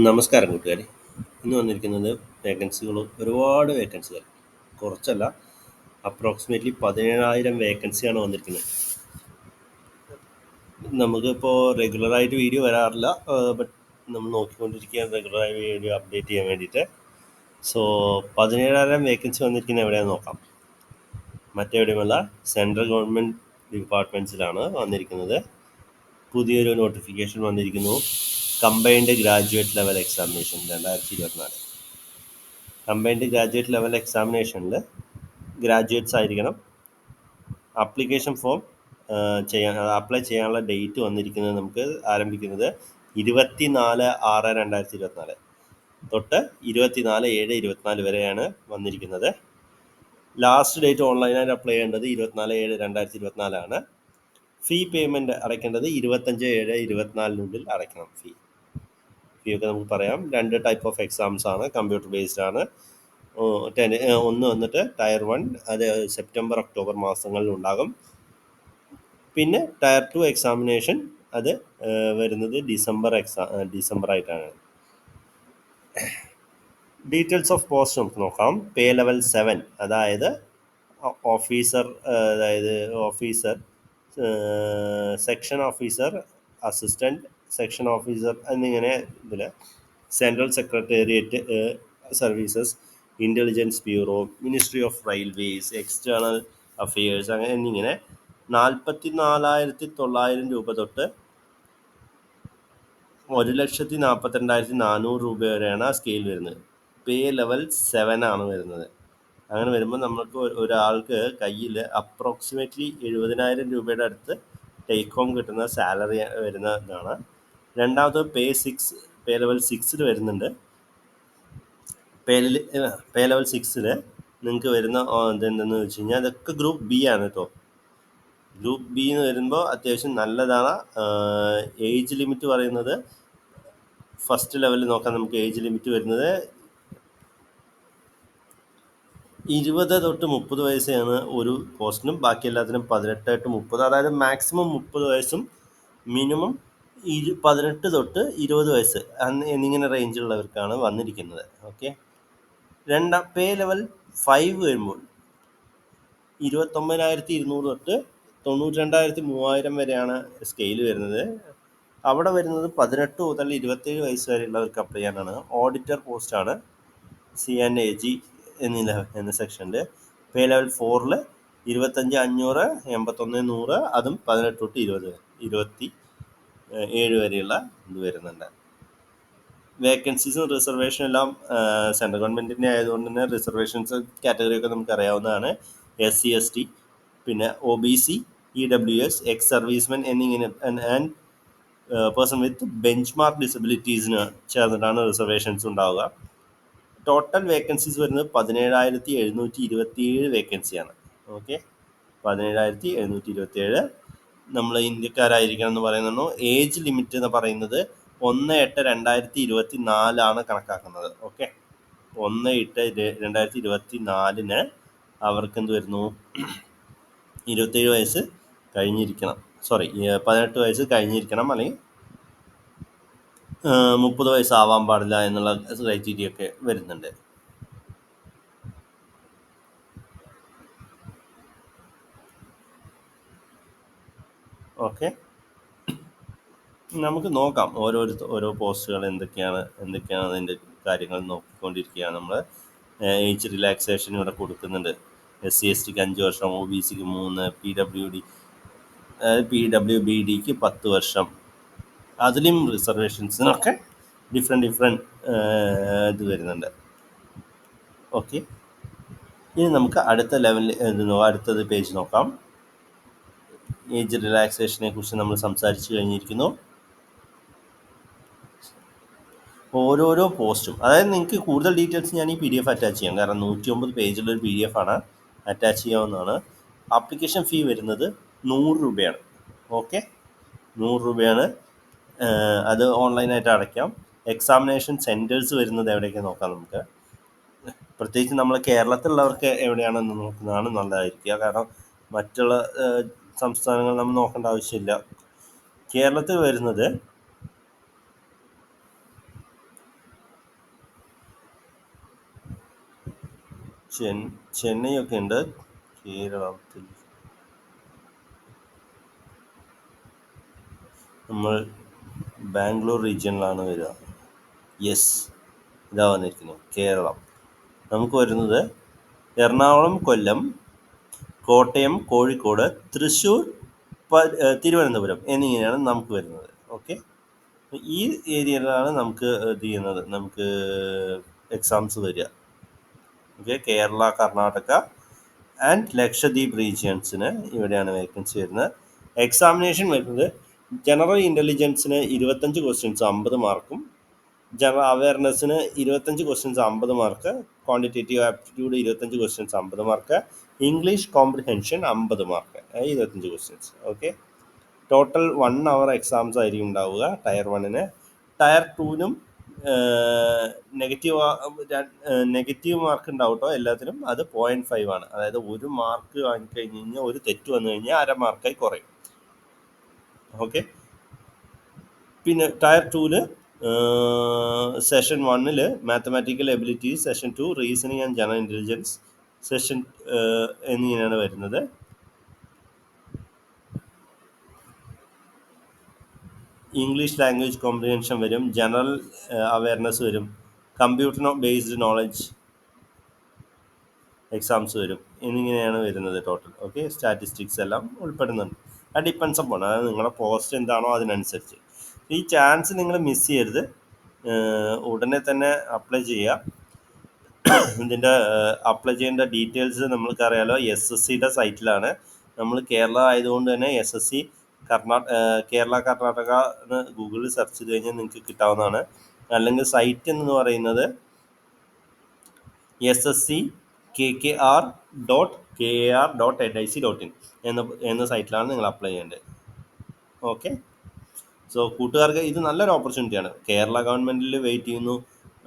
നമസ്കാരം കൂട്ടുകാരെ. ഇന്ന് വന്നിരിക്കുന്നത് വേക്കൻസികൾ ഒരുപാട് വേക്കൻസികൾ കുറച്ചല്ല അപ്രോക്സിമേറ്റ്ലി പതിനേഴായിരം വേക്കൻസിയാണ് വന്നിരിക്കുന്നത്. നമുക്കിപ്പോൾ റെഗുലറായിട്ട് വീഡിയോ വരാറില്ല ബട്ട് നമ്മൾ നോക്കിക്കൊണ്ടിരിക്കുകയാണ് റെഗുലറായി വീഡിയോ അപ്ഡേറ്റ് ചെയ്യാൻ വേണ്ടിയിട്ട്. സോ പതിനേഴായിരം വേക്കൻസി വന്നിരിക്കുന്നത് എവിടെയാണെന്ന് നോക്കാം. മറ്റെവിടെയുമല്ല സെൻട്രൽ ഗവൺമെന്റ് ഡിപ്പാർട്ട്മെന്റ്സിലാണ് വന്നിരിക്കുന്നത്. പുതിയൊരു നോട്ടിഫിക്കേഷൻ വന്നിരിക്കുന്നു. കമ്പൈൻഡ് ഗ്രാജുവേറ്റ് ലെവൽ എക്സാമിനേഷൻ രണ്ടായിരത്തി ഇരുപത്തിനാല്. കമ്പൈൻഡ് ഗ്രാജുവേറ്റ് ലെവൽ എക്സാമിനേഷനിൽ ഗ്രാജുവേറ്റ്സ് ആയിരിക്കണം. ആപ്ലിക്കേഷൻ ഫോം ചെയ്യാൻ അപ്ലൈ ചെയ്യാനുള്ള ഡേറ്റ് വന്നിരിക്കുന്നത് നമുക്ക് ആരംഭിക്കുന്നത് ഇരുപത്തി നാല് ആറ് രണ്ടായിരത്തി ഇരുപത്തിനാല്. തൊട്ട് ഇരുപത്തിനാല് ഏഴ് ഇരുപത്തിനാല് വരെയാണ് വന്നിരിക്കുന്നത്. ലാസ്റ്റ് ഡേറ്റ് ഓൺലൈനായിട്ട് അപ്ലൈ ചെയ്യേണ്ടത് ഇരുപത്തിനാല് ഏഴ് രണ്ടായിരത്തി ഇരുപത്തിനാലാണ്. ഫീ പേയ്മെന്റ് അടയ്ക്കേണ്ടത് ഇരുപത്തഞ്ച് ഏഴ് ഇരുപത്തിനാലിനുള്ളിൽ അടയ്ക്കണം ഫീ ഫീ ഒക്കെ നമുക്ക് പറയാം. രണ്ട് ടൈപ്പ് ഓഫ് എക്സാംസ് ആണ് കമ്പ്യൂട്ടർ ബേസ്ഡ് ആണ്. ടെൻ ഒന്ന് വന്നിട്ട് ടയർ വൺ അത് സെപ്റ്റംബർ ഒക്ടോബർ മാസങ്ങളിൽ ഉണ്ടാകും. പിന്നെ ടയർ ടു എക്സാമിനേഷൻ അത് വരുന്നത് ഡിസംബർ എക്സാ ഡിസംബർ ആയിട്ടാണ്. ഡീറ്റെയിൽസ് ഓഫ് പോസ്റ്റ് നമുക്ക് നോക്കാം. പേ ലെവൽ സെവൻ അതായത് ഓഫീസർ അതായത് officer section officer assistant section officer എന്നിങ്ങനെ ഇതിൽ central secretariat services intelligence bureau ministry of railways external affairs അങ്ങനെ എന്നിങ്ങനെ നാൽപ്പത്തി നാലായിരത്തി തൊള്ളായിരം രൂപ തൊട്ട് ഒരു ലക്ഷത്തി നാൽപ്പത്തിരണ്ടായിരത്തി നാനൂറ് രൂപ വരെയാണ് ആ സ്കെയിൽ വരുന്നത്. പേ ലെവൽ സെവൻ ആണ് വരുന്നത്. അങ്ങനെ വരുമ്പോൾ നമ്മൾക്ക് ഒരാൾക്ക് കയ്യിൽ അപ്രോക്സിമേറ്റ്ലി എഴുപതിനായിരം രൂപയുടെ അടുത്ത് ടേക്ക് ഹോം കിട്ടുന്ന സാലറി വരുന്ന ഇതാണ്. രണ്ടാമത് പേ സിക്സ് പേ ലെവൽ സിക്സിൽ വരുന്നുണ്ട്. പേ പേ ലെവൽ സിക്സിൽ നിങ്ങൾക്ക് വരുന്ന ഇതെന്തെന്ന് വെച്ച് കഴിഞ്ഞാൽ അതൊക്കെ ഗ്രൂപ്പ് ബി ആണ് കേട്ടോ ഗ്രൂപ്പ് ബി എന്ന് വരുമ്പോൾ അത്യാവശ്യം നല്ലതാണ്. ഏജ് ലിമിറ്റ് പറയുന്നത് ഫസ്റ്റ് ലെവലിൽ നോക്കാൻ നമുക്ക് ഏജ് ലിമിറ്റ് വരുന്നത് ഇരുപത് തൊട്ട് മുപ്പത് വയസ്സാണ് ഒരു പോസ്റ്റിനും ബാക്കി എല്ലാത്തിനും പതിനെട്ട് തൊട്ട് മുപ്പത്. അതായത് മാക്സിമം മുപ്പത് വയസ്സും മിനിമം ഇരു പതിനെട്ട് തൊട്ട് ഇരുപത് വയസ്സ് അന്ന് എന്നിങ്ങനെ റേഞ്ചിലുള്ളവർക്കാണ് വന്നിരിക്കുന്നത്. ഓക്കെ രണ്ടാം പേ ലെവൽ ഫൈവ് വരുമ്പോൾ ഇരുപത്തൊമ്പതിനായിരത്തി ഇരുന്നൂറ് തൊട്ട് തൊണ്ണൂറ്റി രണ്ടായിരത്തി മൂവായിരം വരെയാണ് സ്കെയിൽ വരുന്നത്. അവിടെ വരുന്നത് പതിനെട്ട് മുതൽ ഇരുപത്തേഴ് വയസ്സ് വരെയുള്ളവർക്ക് അപ്ലൈ ചെയ്യാനാണ്. ഓഡിറ്റർ പോസ്റ്റാണ് സി ആൻഡ് എ ജി എന്നില്ല എന്ന സെക്ഷനിൽ പേ ലെവൽ ഫോറിൽ ഇരുപത്തഞ്ച് അഞ്ഞൂറ് എൺപത്തൊന്ന് നൂറ് അതും പതിനെട്ട് തൊട്ട് ഇരുപത് ഇരുപത്തി ഏഴ് വരെയുള്ള ഇത് വരുന്നുണ്ട്. വേക്കൻസീസും റിസർവേഷനും എല്ലാം സെൻട്രൽ ഗവൺമെന്റിന്റെ ആയതുകൊണ്ട് തന്നെ റിസർവേഷൻസ് കാറ്റഗറിയൊക്കെ നമുക്ക് അറിയാവുന്നതാണ്. എസ് സി എസ് ടി പിന്നെ O B C E W S ex servicemen എന്നിങ്ങനെ and person with benchmark ഡിസബിലിറ്റീസിന് ചേർന്നിട്ടാണ് റിസർവേഷൻസ് ഉണ്ടാവുക. ടോട്ടൽ വേക്കൻസീസ് വരുന്നത് പതിനേഴായിരത്തി എഴുന്നൂറ്റി ഇരുപത്തിയേഴ് വേക്കൻസിയാണ് ഓക്കെ പതിനേഴായിരത്തി എഴുന്നൂറ്റി ഇരുപത്തിയേഴ് നമ്മൾ ഇന്ത്യക്കാരായിരിക്കണം എന്ന് പറയുന്നു. ഏജ് ലിമിറ്റ് എന്ന് പറയുന്നത് ഒന്ന് എട്ട് രണ്ടായിരത്തി ഇരുപത്തി നാലാണ് കണക്കാക്കുന്നത്. ഓക്കെ? ഒന്ന് എട്ട് രണ്ടായിരത്തി ഇരുപത്തി നാലിന് അവർക്ക് എന്ത് വരുന്നു? ഇരുപത്തേഴ് വയസ്സ് കഴിഞ്ഞിരിക്കണം. സോറി പതിനെട്ട് വയസ്സ് കഴിഞ്ഞിരിക്കണം അല്ലെങ്കിൽ മുപ്പത് വയസ്സാവാൻ പാടില്ല എന്നുള്ള ക്രൈറ്റീരിയ ഒക്കെ വരുന്നുണ്ട്. ഓക്കെ. നമുക്ക് നോക്കാം ഓരോരു ഓരോ പോസ്റ്റുകൾ എന്തൊക്കെയാണ് എന്തൊക്കെയാണ് അതിന്റെ കാര്യങ്ങൾ നോക്കിക്കൊണ്ടിരിക്കുകയാണ് നമ്മൾ ഏജ് റിലാക്സേഷൻ ഇവിടെ കൊടുക്കുന്നുണ്ട്. എസ് സി എസ് ടിക്ക് അഞ്ച് വർഷം ഒ ബി സിക്ക് മൂന്ന് P W D P W B ഡിക്ക് പത്ത് വർഷം. അതിലും റിസർവേഷൻസിനൊക്കെ ഡിഫറെന്റ് ഡിഫറെന്റ് ഇത് വരുന്നുണ്ട്. ഓക്കെ. ഇനി നമുക്ക് അടുത്ത ലെവലിൽ ഇത് അടുത്തത് പേജ് നോക്കാം. ഏജ് റിലാക്സേഷനെ കുറിച്ച് നമ്മൾ സംസാരിച്ചു കഴിഞ്ഞിരിക്കുന്നു. ഓരോരോ പോസ്റ്റും. അതായത് നിങ്ങൾക്ക് കൂടുതൽ ഡീറ്റെയിൽസ് ഞാൻ ഈ പി ഡി എഫ് അറ്റാച്ച് ചെയ്യാം. കാരണം നൂറ്റി ഒമ്പത് പേജിലൊരു പി ഡി എഫ് ആണ് അറ്റാച്ച് ചെയ്യാവുന്നതാണ്. ആപ്ലിക്കേഷൻ ഫീ വരുന്നത് നൂറ് രൂപയാണ്. ഓക്കെ നൂറ് രൂപയാണ്. അത് ഓൺലൈനായിട്ട് അടയ്ക്കാം. എക്സാമിനേഷൻ സെന്റേഴ്സ് വരുന്നത് എവിടെയൊക്കെ നോക്കാം നമുക്ക്? പ്രത്യേകിച്ച് നമ്മൾ കേരളത്തിലുള്ളവർക്ക് എവിടെയാണെന്ന് നോക്കുന്നതാണ് നല്ലതായിരിക്കുക. കാരണം മറ്റുള്ള സംസ്ഥാനങ്ങൾ നമ്മൾ നോക്കേണ്ട ആവശ്യമില്ല. കേരളത്തിൽ വരുന്നത് ചെന്നൈ ഒക്കെ ഉണ്ട്. കേരളത്തിൽ നമ്മൾ ബാംഗ്ലൂർ റീജിയനിലാണ് വരിക. യെസ് ഇതാ വന്നിരിക്കുന്നു. കേരളം. നമുക്ക് വരുന്നത് എറണാകുളം കൊല്ലം കോട്ടയം കോഴിക്കോട് തൃശ്ശൂർ തിരുവനന്തപുരം എന്നിങ്ങനെയാണ് നമുക്ക് വരുന്നത്. ഓക്കെ ഈ ഏരിയയിലാണ് നമുക്ക് ഇത് ചെയ്യുന്നത്. നമുക്ക് എക്സാംസ് വരിക. ഓക്കെ കേരള കർണാടക ആൻഡ് ലക്ഷദ്വീപ് റീജിയൻസിന് ഇവിടെയാണ് വേക്കൻസി വരുന്നത്. എക്സാമിനേഷൻ വരുന്നത് ജനറൽ ഇന്റലിജൻസിന് ഇരുപത്തഞ്ച് ക്വസ്റ്റ്യൻസ് അമ്പത് മാർക്കും ജനറൽ അവയർനെസ്സിന് ഇരുപത്തഞ്ച് ക്വസ്റ്റ്യൻസ് അമ്പത് മാർക്ക് ക്വാണ്ടിറ്റേറ്റീവ് ആപ്റ്റിറ്റ്യൂഡ് ഇരുപത്തഞ്ച് ക്വസ്റ്റ്യൻസ് അമ്പത് മാർക്ക് ഇംഗ്ലീഷ് കോംപ്രിഹെൻഷൻ അമ്പത് മാർക്ക് ഇരുപത്തഞ്ച് questions okay total one hour exams ആയിരിക്കും ഉണ്ടാവുക ടയർ വണ്ണിന് ടയർ ടൂവിനും നെഗറ്റീവ് നെഗറ്റീവ് മാർക്ക് ഉണ്ടാവും കേട്ടോ എല്ലാത്തിനും. അത് പോയിന്റ് ഫൈവ് ആണ്. അതായത് ഒരു മാർക്ക് വാങ്ങിക്കഴിഞ്ഞ് കഴിഞ്ഞാൽ ഒരു തെറ്റ് വന്നു കഴിഞ്ഞാൽ അര മാർക്കായി കുറയും. ഓക്കെ പിന്നെ ടയർ ടൂവിൽ സെഷൻ വണ്ണിൽ mathematical ability session two reasoning and general intelligence session എന്നിങ്ങനെയാണ് വരുന്നത്. ഇംഗ്ലീഷ് ലാംഗ്വേജ് കോംപ്രിഹെൻഷൻ വരും ജനറൽ അവയർനെസ് വരും കമ്പ്യൂട്ടർ ബേസ്ഡ് നോളജ് എക്സാംസ് വരും എന്നിങ്ങനെയാണ് വരുന്നത് ടോട്ടൽ ഓക്കെ സ്റ്റാറ്റിസ്റ്റിക്സ് എല്ലാം ഉൾപ്പെടുന്നുണ്ട്. അത് ഡിപ്പെൻസ് അപ്പോൾ അതായത് നിങ്ങളുടെ പോസ്റ്റ് എന്താണോ അതിനനുസരിച്ച്. ഈ ചാൻസ് നിങ്ങൾ മിസ് ചെയ്യരുത്. ഉടനെ തന്നെ അപ്ലൈ ചെയ്യുക ഇതിന്റെ അപ്ലൈ ചെയ്യേണ്ട ഡീറ്റെയിൽസ് നമ്മൾക്കറിയാലോ. എസ് എസ് സിയുടെ സൈറ്റിലാണ് നമ്മൾ കേരള ആയതുകൊണ്ട് തന്നെ S S C Karnataka Kerala Karnataka എന്ന് ഗൂഗിളിൽ സെർച്ച് ചെയ്ത് കഴിഞ്ഞാൽ നിങ്ങൾക്ക് കിട്ടാവുന്നതാണ്. അല്ലെങ്കിൽ സൈറ്റ് എന്ന് പറയുന്നത് S S C K K R dot K A R dot N I C dot in എന്ന എന്ന സൈറ്റിലാണ് നിങ്ങൾ അപ്ലൈ ചെയ്യേണ്ടത്. ഓക്കെ സോ കൂട്ടുകാർക്ക് ഇത് നല്ലൊരു ഓപ്പർച്യൂണിറ്റിയാണ് കേരള ഗവൺമെന്റിൽ വെയിറ്റ് ചെയ്യുന്നു.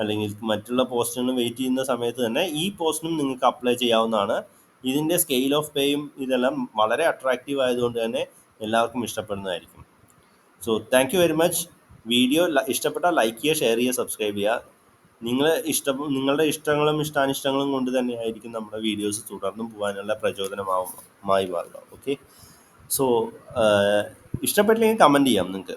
അല്ലെങ്കിൽ മറ്റുള്ള പോസ്റ്റിനും വെയിറ്റ് ചെയ്യുന്ന സമയത്ത് തന്നെ ഈ പോസ്റ്റിനും നിങ്ങൾക്ക് അപ്ലൈ ചെയ്യാവുന്നതാണ്. ഇതിന്റെ സ്കെയിൽ ഓഫ് പേയും ഇതെല്ലാം വളരെ അട്രാക്റ്റീവ് ആയതുകൊണ്ട് തന്നെ എല്ലാവർക്കും ഇഷ്ടപ്പെടുന്നതായിരിക്കും. So thank you very much video ഇഷ്ടപ്പെട്ടാൽ ലൈക്ക് ചെയ്യുക ഷെയർ ചെയ്യുക സബ്സ്ക്രൈബ് ചെയ്യുക. നിങ്ങൾ ഇഷ്ടം നിങ്ങളുടെ ഇഷ്ടങ്ങളും ഇഷ്ടാനിഷ്ടങ്ങളും കൊണ്ട് തന്നെ ആയിരിക്കും നമ്മുടെ വീഡിയോസ് തുടർന്നും പോകാനുള്ള പ്രചോദനമാവും മായി മാറുക. ഓക്കെ സോ ഇഷ്ടപ്പെട്ടില്ലെങ്കിൽ കമന്റ് ചെയ്യാം നിങ്ങൾക്ക്.